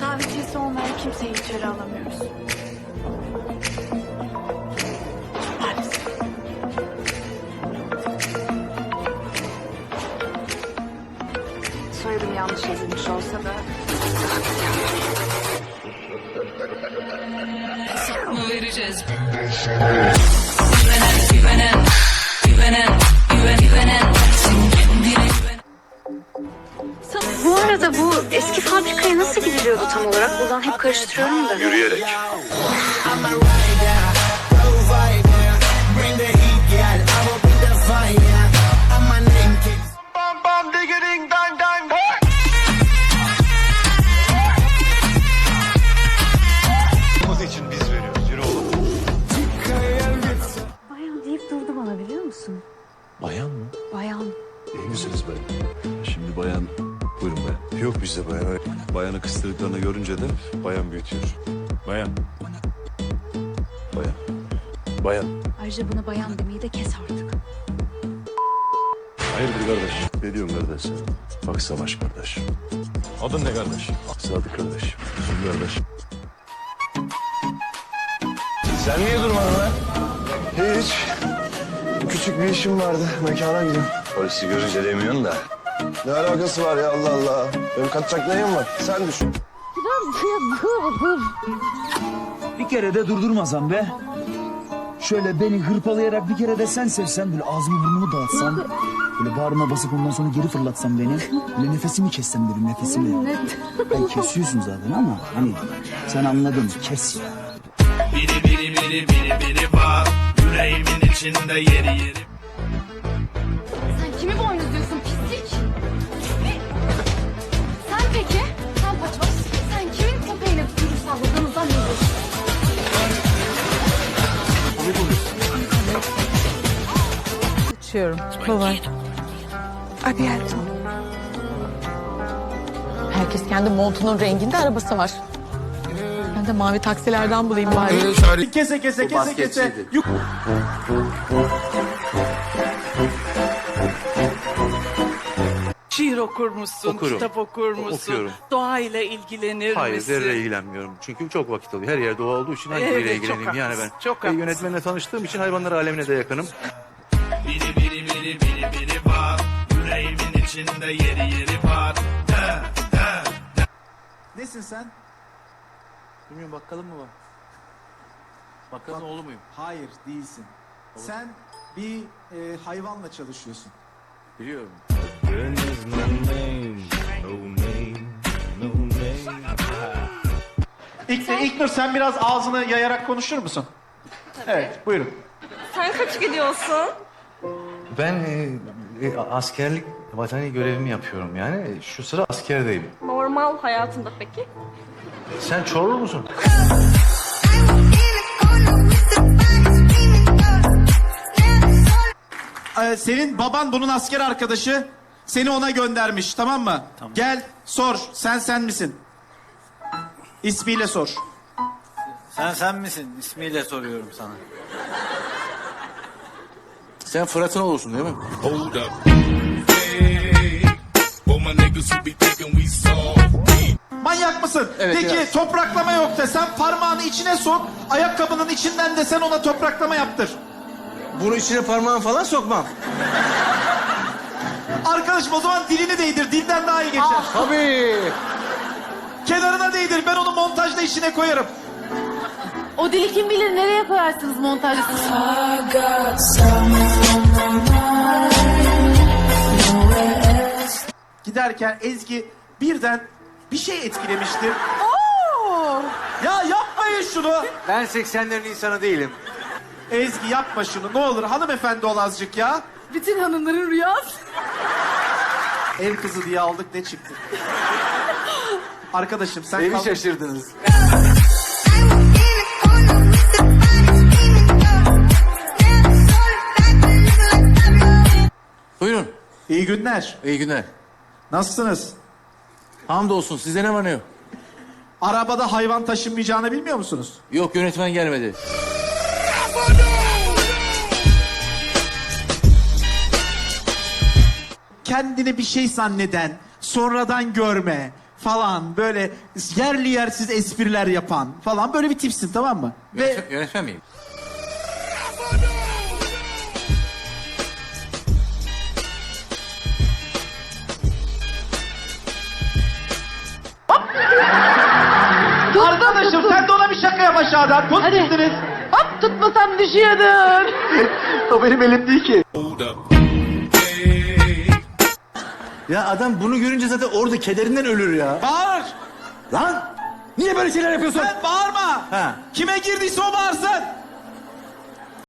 Davetiyesi olmayan kimseyi içeri alamıyoruz. Maalesef. Soyadım yanlış yazılmış olsa da mı vereceğiz? Güvenen, güvenen, güvenen, güven, güvenen, arada bu eski fabrikaya nasıl gidiliyordu tam olarak? Buradan hep karıştırıyorum da. Yürüyerek. Bizde bayan. Bayanı kıstırdıklarını görünce de bayan büyütüyor. Bayan. Bayan. Bayan. Ayrıca buna bayan demeyi de kes artık. Hayırdır kardeş? Ne diyorsun kardeş sen? Bak Savaş kardeş. Adın ne kardeş? Sadık kardeş. Üzül kardeş. Sen niye durmadın lan? Hiç. Küçük bir işim vardı. Mekana gidiyorum. Polisi görünce demiyorsun da. Ne alakası var ya Allah Allah. Benim kaçacak neyim var? Sen düşün. Bir kere de durdurmasam be. Şöyle beni hırpalayarak bir kere de sen sevsen böyle ağzımı burnumu dağıtsan. Böyle bağrıma basıp ondan sonra geri fırlatsan beni. Böyle nefesimi kessem dedim nefesimi. Ben kesiyorsun zaten ama hani sen anladın kes ya. Biri biri biri biri biri var Yüreğimin içinde yeri yeri Açıyorum. Kolay. Hayatım. Herkes kendi montunun renginde arabası var. Ben de mavi taksilerden bulayım bari. Kese kese kese kese Yuk- Şiir okur musun? Okurum. Kitap okur musun? Okuyorum. Doğayla ilgilenir Hayır misin? zerre ilgilenmiyorum. Çünkü çok vakit alıyor. Her yerde doğa olduğu için Evet, hangiyle çok ilgileneyim yani ben. çok haklısın. yönetmenle tanıştığım için hayvanlar alemine de yakınım. İçinde yeri yeri var De, de, de. Nesin sen? Bilmiyorum bakkalım mı var? Bakkalın oğlu muyum? Hayır değilsin. Sen bir e, hayvanla çalışıyorsun. Biliyorum. İlk, İlknur sen biraz ağzını yayarak konuşur musun? Evet buyurun. Sen kaç gidiyorsun? Ben e, e, askerlik vatani görevimi yapıyorum yani. Şu sıra askerdeyim. Normal hayatında peki? Sen Çorlu musun? Ee, senin baban bunun asker arkadaşı. Seni ona göndermiş tamam mı? Gel sor sen sen misin? İsmiyle sor. Sen sen misin? İsmiyle soruyorum sana. Sen Fırat'ın oğlusun değil mi? Hold up. Manyak mısın? Evet, Peki biraz. topraklama yok desem parmağını içine sok. Ayakkabının içinden de sen ona topraklama yaptır. Bunu içine parmağını falan sokmam. Arkadaşım o zaman dilini değdir. Dilden daha iyi geçer. Tabii. Kenarına değdir. Ben onu montajda içine koyarım. O dili kim bilir nereye koyarsınız montajda? Giderken Ezgi birden bir şey etkilemişti. Ya yapmayın şunu. Ben 80'lerin insanı değilim. Ezgi yapma şunu. Ne olur hanımefendi ol azıcık ya. Bütün hanımların rüyası. Ev kızı diye aldık ne çıktı? Arkadaşım sen Beni kal- şaşırdınız. Günler. İyi günler. Nasılsınız? Hamdolsun. Sizde ne var ne yok? Arabada hayvan taşınmayacağını bilmiyor musunuz? Yok yönetmen gelmedi. Kendini bir şey zanneden, sonradan görme, falan böyle yerli yersiz espriler yapan falan böyle bir tipsin tamam mı? Ve Yönetmen, yönetmen miyim? arkadaşım sen de ona bir şaka yap aşağıdan. Tut sizdiniz. Hop tutmasam düşüyordun. O benim elim değil ki. Ya adam bunu görünce zaten orada kederinden ölür ya. Bağır. Lan niye böyle şeyler yapıyorsun? Sen bağırma. Ha. Kime girdiyse o bağırsın.